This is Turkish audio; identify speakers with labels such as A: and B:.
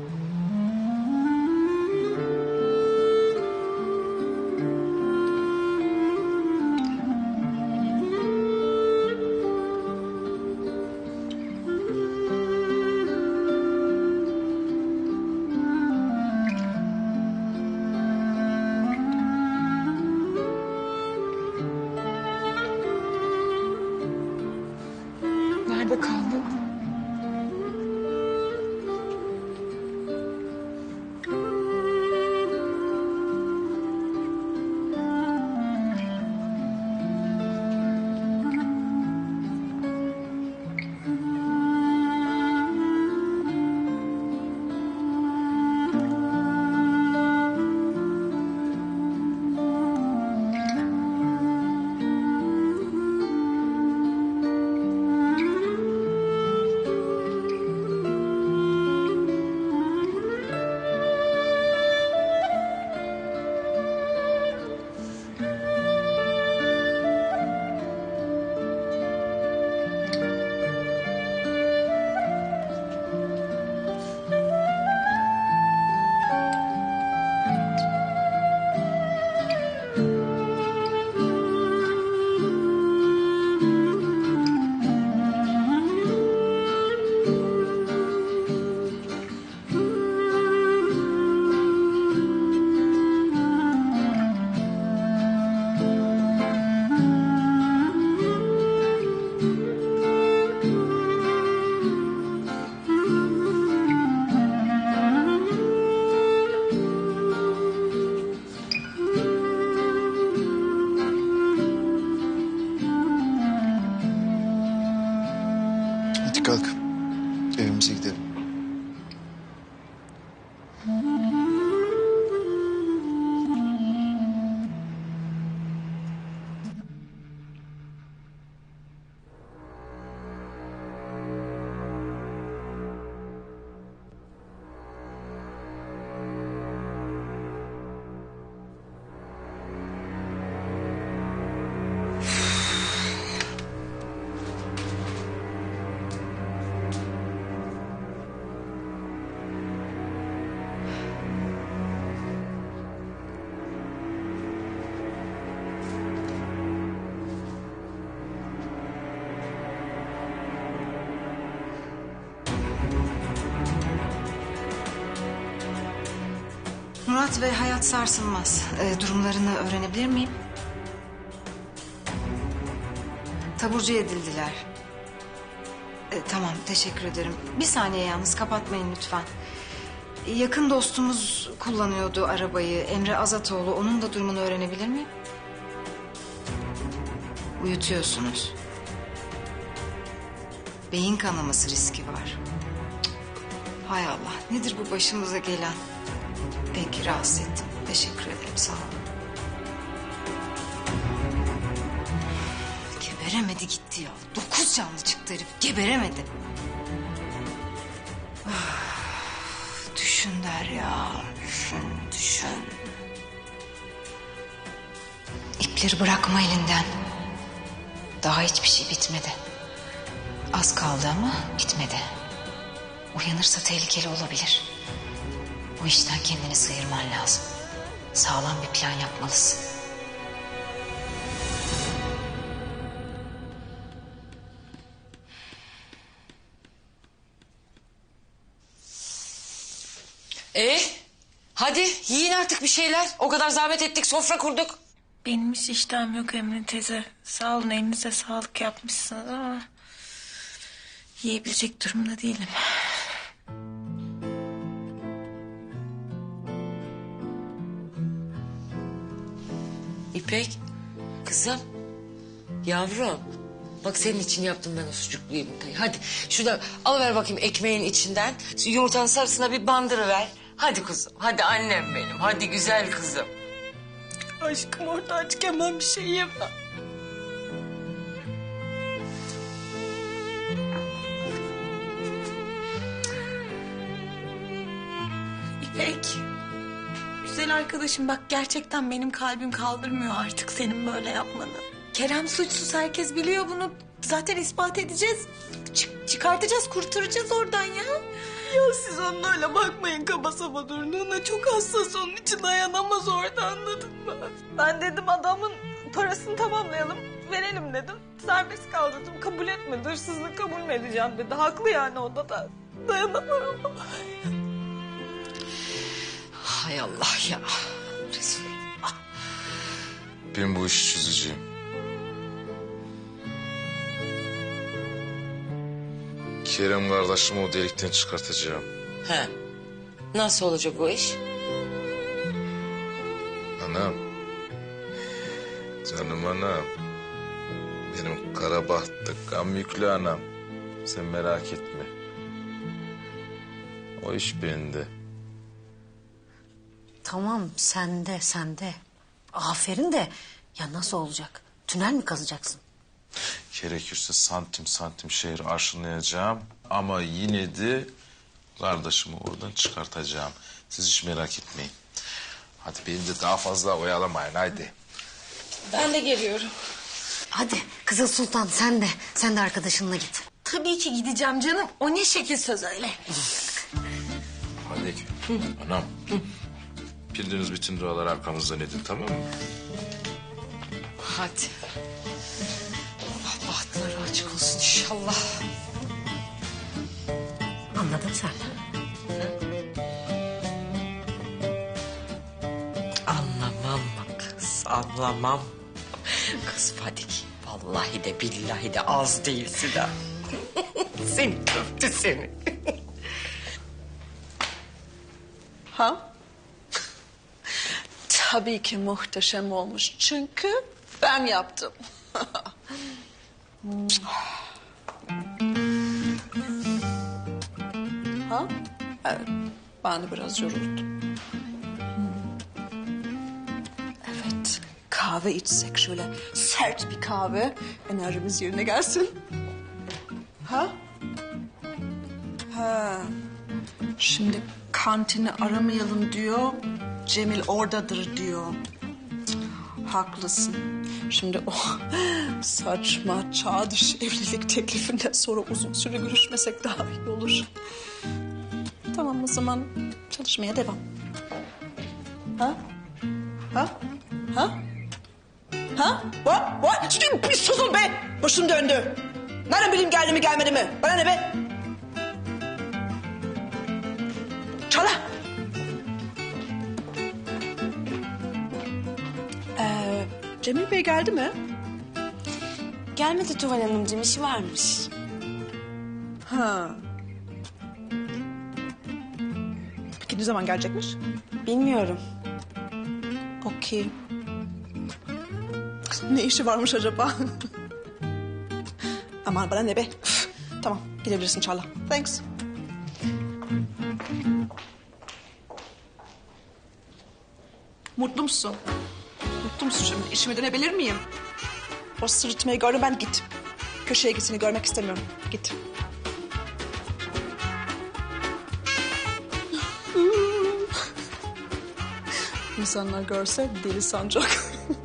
A: Mm-hmm. Kalk. Evimize gidelim.
B: Murat ve Hayat sarsılmaz. Ee, durumlarını öğrenebilir miyim? Taburcu edildiler. Ee, tamam, teşekkür ederim. Bir saniye yalnız kapatmayın lütfen. Yakın dostumuz kullanıyordu arabayı. Emre Azatoğlu. Onun da durumunu öğrenebilir miyim? Uyutuyorsunuz. Beyin kanaması riski var. Cık, Hay Allah, nedir bu başımıza gelen? Peki rahatsız ettim. Teşekkür ederim sağ olun. Geberemedi gitti ya. Dokuz canlı çıktı herif. Geberemedi. Ah, Düşün Derya. Düşün, düşün. İpleri bırakma elinden. Daha hiçbir şey bitmedi. Az kaldı ama bitmedi. Uyanırsa tehlikeli olabilir. Bu işten kendini sıyırman lazım. Sağlam bir plan yapmalısın.
C: E hadi yiyin artık bir şeyler. O kadar zahmet ettik sofra kurduk.
D: Benim hiç iştahım yok Emine teyze. Sağ olun elinize sağlık yapmışsınız ama... ...yiyebilecek durumda değilim.
C: İpek kızım yavrum. Bak senin için yaptım ben o sucuklu yumurtayı. Hadi şurada alıver bakayım ekmeğin içinden. Şu Yumurtanın sarısına bir bandırıver. Hadi kızım hadi annem benim. Hadi güzel kızım.
D: Aşkım orada açken ben bir şey yemem. İpek. Güzel arkadaşım bak gerçekten benim kalbim kaldırmıyor artık senin böyle yapmanı. Kerem suçsuz herkes biliyor bunu. zaten ispat edeceğiz. Çık- çıkartacağız, kurtaracağız oradan ya. Ya siz onun öyle bakmayın kaba saba durduğuna. Çok hassas onun için dayanamaz orada anladın mı? Ben dedim adamın parasını tamamlayalım, verelim dedim. Serbest kal dedim, kabul etmedi. Hırsızlık kabul mü edeceğim dedi. Haklı yani o da da. Dayanamıyorum.
C: Hay Allah ya. Resulullah.
A: Ben bu işi çözeceğim. Kerem kardeşimi o delikten çıkartacağım.
C: He. Nasıl olacak o iş?
A: Anam. Canım anam. Benim kara bahtlı, gam yüklü anam. Sen merak etme. O iş bende.
E: Tamam sende sende. Aferin de ya nasıl olacak? Tünel mi kazacaksın?
A: Gerekirse santim santim şehri arşınlayacağım. Ama yine de kardeşimi oradan çıkartacağım. Siz hiç merak etmeyin. Hadi beni de daha fazla oyalamayın haydi.
D: Ben de geliyorum.
E: Hadi Kızıl Sultan sen de sen de arkadaşınla git.
D: Tabii ki gideceğim canım. O ne şekil söz öyle.
A: Hadi. Anam. Bildiğiniz bütün dualar arkamızdan edin tamam mı?
C: Hadi. Allah bahtları açık olsun inşallah.
E: Anladın sen.
C: Anlamam mı kız? Anlamam. Kız Fadik. Vallahi de billahi de az değilsin ha. seni köftü seni.
F: Ha? Tabii ki muhteşem olmuş. Çünkü ben yaptım. ha? Evet. Ben de biraz yoruldum. Evet. Kahve içsek şöyle sert bir kahve. Enerjimiz yerine gelsin. Ha? Ha. Şimdi kantini aramayalım diyor. Cemil oradadır diyor. Cık, Haklısın. Şimdi o saçma çağ dışı evlilik teklifinden sonra uzun süre görüşmesek daha iyi olur. Tamam o zaman çalışmaya devam. Ha? Ha? Ha? Ha? What? What? Şimdi bir susun be! Başım döndü. Nereden bileyim geldi mi gelmedi mi? Bana ne be? Cemil Bey geldi mi?
G: Gelmedi Tuval Hanımcığım işi varmış.
F: Ha. Peki ne zaman gelecekmiş?
G: Bilmiyorum.
F: Okey. Ne işi varmış acaba? Aman bana ne be. Üf, tamam gidebilirsin Çağla. Thanks. Mutlu musun? Musun şimdi? İşime dönebilir miyim? O sırıtmayı gördüm ben git. Köşeye git seni görmek istemiyorum. Git. İnsanlar görse deli sanacak.